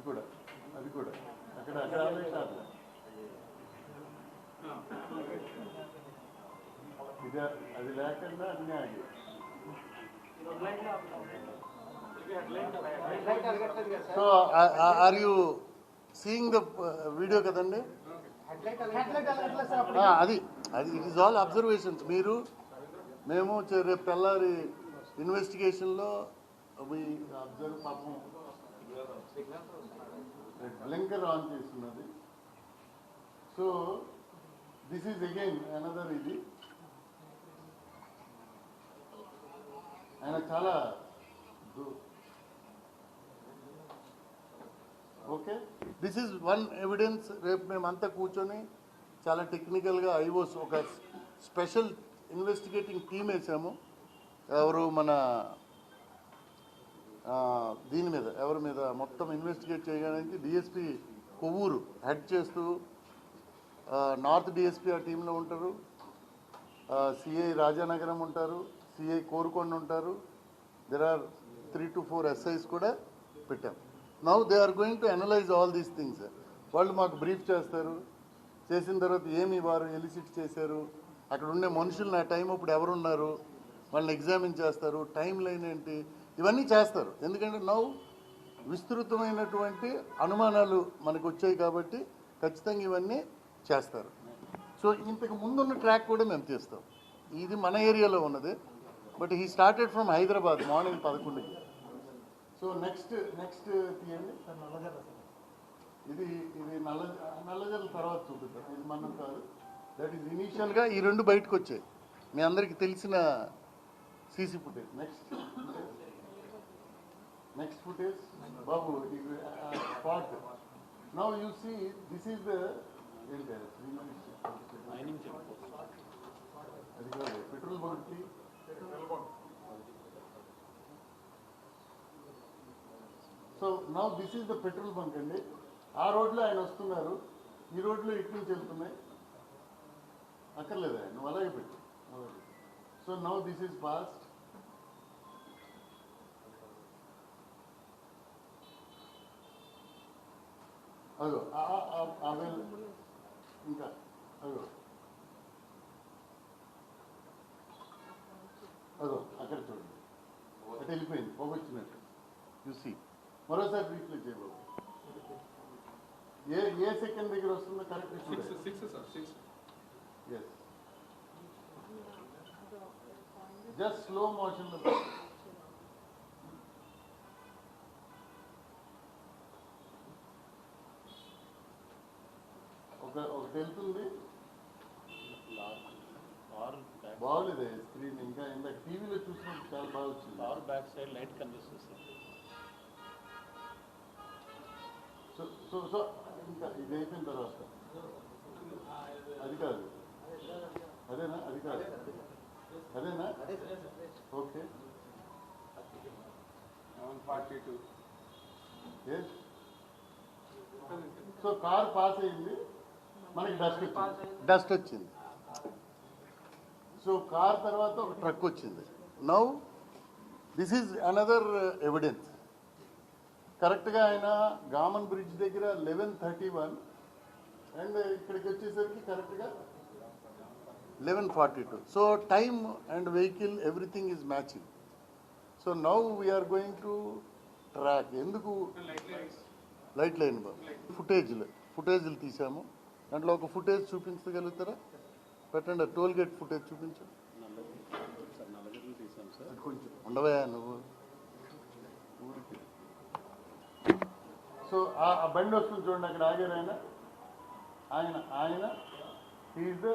అది కూడా అది కూడా. అక్కడ ఇది అది లేకుండా అన్నీ ఆగి so are you seeing the video కదండి? అది అది ఇట్ ఈస్ ఆల్ అబ్జర్వేషన్స్ మీరు మేము రేపు తెల్లారి ఇన్వెస్టిగేషన్లో అబ్జర్వ్ పాపం. బ్లింకర్ ఆన్ చేస్తున్నది. So this is again another ఇది. ఆయన చాలా okay this is one evidence రేపు మేమంతా కూర్చొని చాలా టెక్నికల్గా ఐవోస్ ఒక స్పెషల్ ఇన్వెస్టిగేటింగ్ టీమ్ వేసాము. ఎవరు మన దీని మీద ఎవరి మీద మొత్తం ఇన్వెస్టిగేట్ చేయడానికి డిఎస్పి కొవ్వూరు హెడ్ చేస్తూ నార్త్ డిఎస్పి ఆ టీంలో ఉంటారు. సిఐ రాజానగరం ఉంటారు. సిఐ కోరుకొండ ఉంటారు. There are three to four SIs కూడా పెట్టాం. Now they are going to analyse all these things వాళ్ళు మాకు బ్రీఫ్ చేస్తారు. చేసిన తర్వాత ఏమి వారు ఎలిసిట్ చేశారు? అక్కడ ఉండే మనుషులు నా టైం అప్పుడు ఎవరున్నారు? వాళ్ళని ఎగ్జామిన్ చేస్తారు. టైం లైన్ ఏంటి? ఇవన్నీ చేస్తారు. ఎందుకంటే నౌ విస్తృతమైనటువంటి అనుమానాలు మనకు వచ్చాయి కాబట్టి ఖచ్చితంగా ఇవన్నీ చేస్తారు. సో ఇంతకు ముందున్న ట్రాక్ కూడా మేము తీస్తాం. ఇది మన ఏరియాలో ఉన్నది. But he started from Hyderabad morning పదకొండుకి. So next next తీయండి. ఇది ఇది నల్ల నల్లజల తర్వాత చూపిద్దాం. ఇది మనం కాదు. దట్ ఈస్ ఇనీషియల్గా ఈ రెండు బయటకు వచ్చాయి మీ అందరికీ తెలిసిన CC footage. Next next footage బాబు ఇది spot now you see this is the ఏంటి అది కాదు petrol bunk so now this is the petrol bunk అండి ఆ రోడ్లో ఆయన వస్తున్నారు. ఈ రోడ్లో ఇటు నుంచి వెళ్తున్నాయి. అక్కర్లేదా నువ్వు అలాగే పెట్టు. So now this is past అదో ఇంకా అదో. అదో అక్కడ చూడండి. అటు వెళ్ళిపోయింది పోగొచ్చినట్టు చూసి మరోసారి రీప్లే చేయబాబు ఏ ఏ సెకండ్ దగ్గర వస్తుందో correct six sir six yes just slow motion ఒక కార్ బ్యాక్ బాగోలేదు స్క్రీన్ ఇంకా ఇందాక టీవీలో చూసినప్పుడు చాలా బాగా వచ్చింది. కార్ బ్యాక్ సైడ్ లైట్ కనిపిస్తుంది సో సో సో ఇంకా ఇది అయిపోయిన తర్వాత. అది కాదు. అదేనా? అది కాదు. అదేనా? Okay. Forty two. So car pass అయింది. మనకి డస్ట్ వచ్చింది. డస్ట్ వచ్చింది. సో కార్ తర్వాత ఒక ట్రక్ వచ్చింది. Now this is another evidence కరెక్ట్గా ఆయన గామన్ బ్రిడ్జ్ దగ్గర లెవెన్ థర్టీ వన్ అండ్ ఇక్కడికి వచ్చేసరికి కరెక్ట్గా eleven forty two so time and vehicle everything is matching so now we are going to track ఎందుకు? లైట్ లైన్ ఫుటేజ్లు ఫుటేజ్లు తీసాము దాంట్లో ఒక ఫుటేజ్ చూపించగలుగుతారా? పెట్టండి టోల్ గేట్ ఫుటేజ్ చూపించు. ఉండవయా నువ్వు? సో ఆ ఆ బండి వస్తుంది చూడండి అక్కడ ఆగారు ఆయన. ఆయన ఆయన ఈజ్ ద